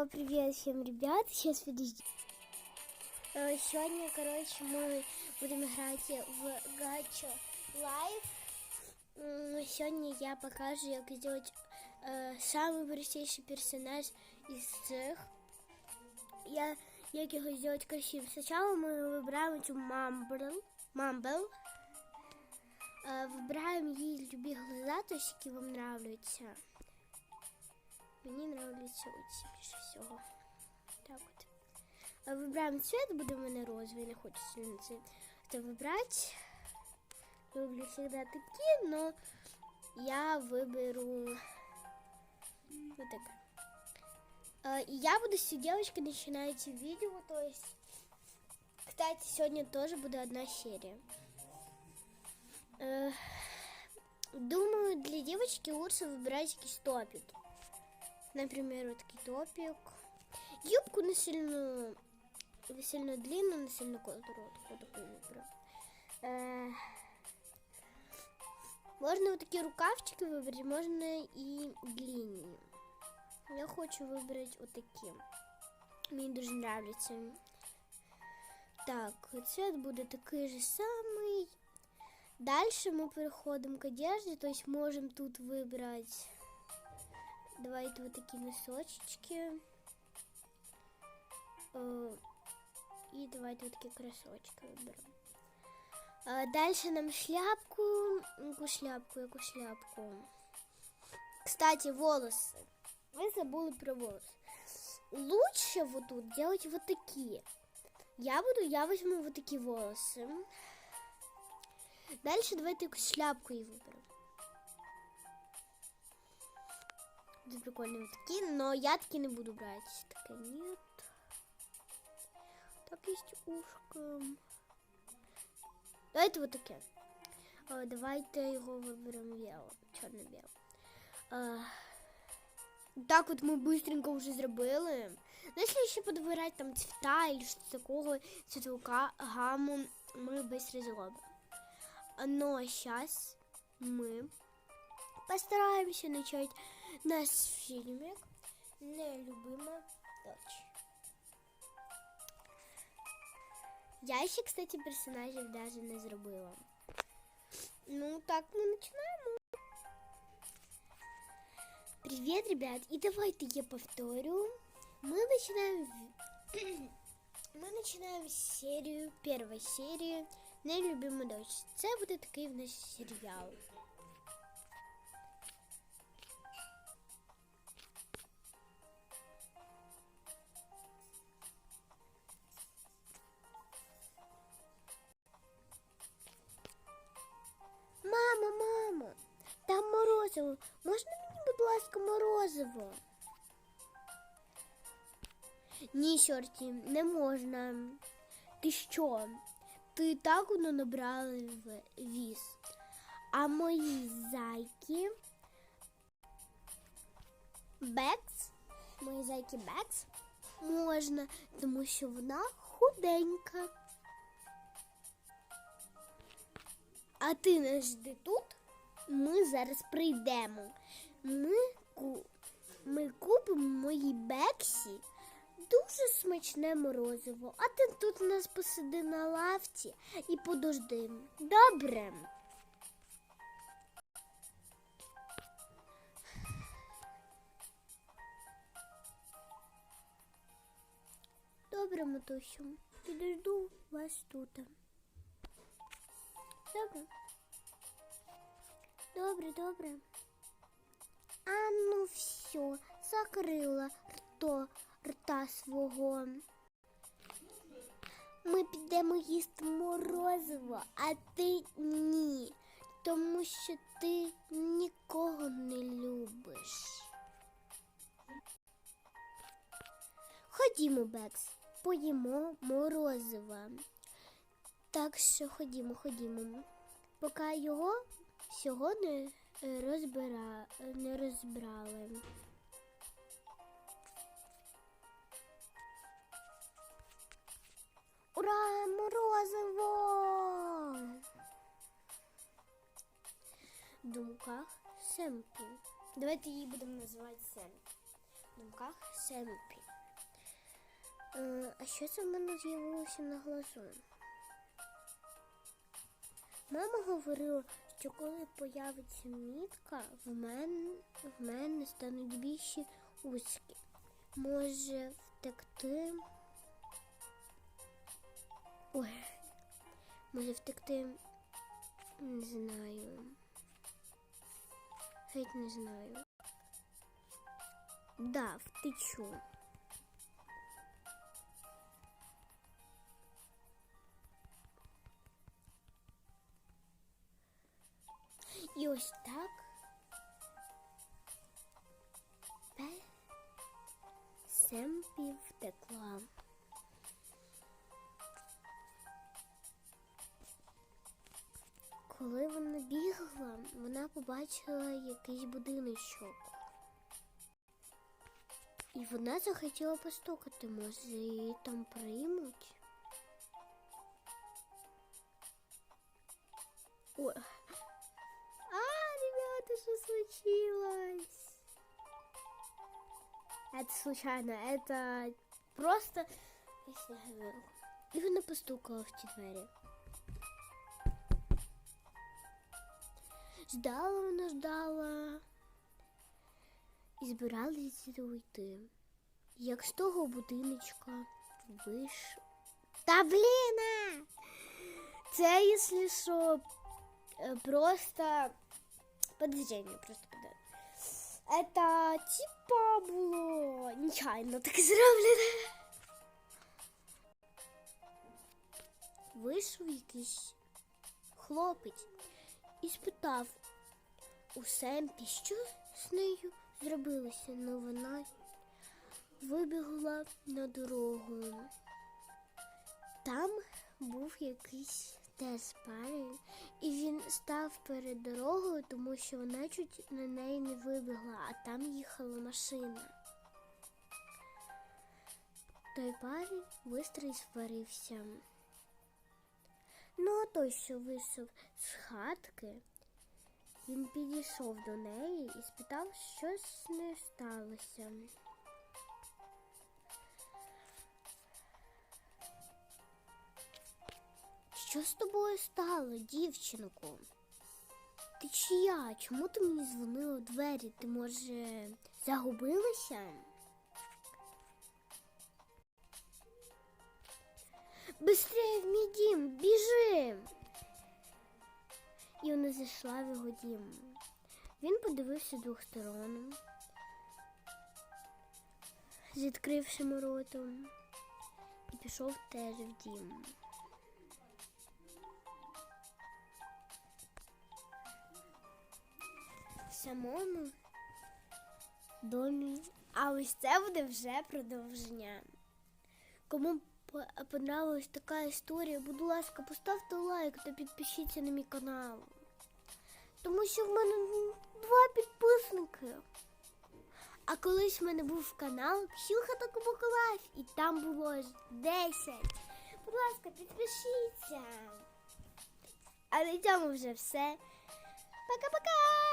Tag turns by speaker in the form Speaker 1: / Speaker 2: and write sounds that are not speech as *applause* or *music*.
Speaker 1: О, привет всем, ребят. Сейчас подожди. Э, Сегодня, короче, мы будем играть в Гачо Лайф. М, Сегодня я покажу, как сделать э, самый простейший персонаж из цих. Я як його зробити красивим. Спочатку ми вибираємо цю Мамбл. Мамбл. Е, Вибираємо їй любі глаза, то які вам нравляться. Мені нравляться оці більше всього. Так от. Е, Вибираємо цвет, буде в мене розовий, не хочу сильно це це вибрати. Люблю завжди такі, но я виберу вот так. Э, И я буду с девочкой начинать видео, то есть, кстати, сегодня тоже будет одна серия. Э, Думаю, для девочки лучше выбирать якийсь топик. Например, вот такой топик. Юбку не сильно, не сильно длинную, не сильно короткую. Вот такую выберу. Э, Можно вот такие рукавчики выбрать, можно и длинные. Я хочу вибрати отакі. Мені дуже нравляться. Так, цвет буде такий же самий. Дальше ми переходимо к одежде, то есть можем тут выбрать. Давайте вот такие носочки. Э, И давайте вот такие кроссовочки выберем. А Дальше нам шляпку. Яку шляпку, яку шляпку. Кстати, волосы. Вы забыли про волосы. Лучше вот тут делать вот такие. Я буду, я возьму вот такие волосы. Дальше давайте шляпку и выберу. Це прикольні вот такі, но я такі не буду брать. Таке нет. Так есть ушко. Давайте вот таке. А, Давайте його виберемо біло, чорно-біло. А, Так от ми быстренько вже зробили. Ну, якщо ще подобирати там цвета или щось такого, цветовка, гамму, ми быстро зробимо. Но сейчас мы постараемся начать наш фильмик «Нелюбима дочь». Я ще, кстати, персонажів даже не зробила. Ну, так мы начинаем. Привет, ребят! И давайте я повторю. Мы начинаем... *clears throat* Мы начинаем серию, первой серии «Нелюбима дочь». Це буде такий в нас серіал. Мама, мама, там морозиво. Можна мені, будь ласка, морозиво? Ні, Шорті, не можна. Ти що? Ти так воно набрала віз. А мої зайки Бекс, мої зайки Бекс можна, тому що вона худенька. А ти не жди тут. Ми зараз прийдемо. Ми, ми купимо моїй Бексі дуже смачне морозиво. А ти тут у нас посиди на лавці і подожди. Добре. Добре, матусю. Підожду вас тут. Добре. Добре, добре. А ну все, закрила рто, рта свого. Ми підемо їсти морозиво, а ти ні. Тому що ти нікого не любиш. Ходімо, Бекс, поїмо морозива. Так що ходімо, ходімо. Поки його всього не е, розбира... не розбрали. Ура, морозиво! В думках Семпі. Давайте її будемо називати Семпі. думках Семпі. Е, а що це в мене з'явилося на глазу? Мама говорила, що коли появиться мітка, в мене, в мене стануть більші узкі. Може втекти. Ой, може втекти. Не знаю. Геть не знаю. Да, втечу. І ось так. Семпі втекла. Коли вона бігла, вона побачила якийсь будиночок. І вона захотіла постукати, може її там приймуть. Ой. А, ребята, что случилось? Это случайно, это просто я говорю. І вона постукала в ті двері. Ждала вона, ждала і збиралися уйти. Як з того будиночка виш. Та блін! а! Це, якщо що, е, просто подозрение просто. Это типа було нечайно так зроблено. Вийшов якийсь хлопець і спитав у Семпі, що з нею зробилося, ну вона вибігла на дорогу. Там був якийсь теж парень, і він став перед дорогою, тому що вона чуть на неї не вибігла, а там їхала машина. Той парень бистро сварився. Ну, а той, що вийшов з хатки, він підійшов до неї і спитав, що з нею сталося. Що з тобою стало, дівчинко? Ти чия? Чому ти мені дзвонила у двері? Ти, може, загубилася? Быстрее в мій дім, біжи! І вона зайшла в його дім. Він подивився двох сторон, з відкрившим ротом, і пішов теж в дім. Самому домі. А ось це буде вже продовження. Кому по- понравилась така історія, будь ласка, поставте лайк та підпишіться на мій канал. Тому що в мене два підписники. А колись в мене був канал Ксюха та Кубок Лайф, і там було ж 10. Будь ласка, підпишіться. А на цьому вже все. Пока-пока!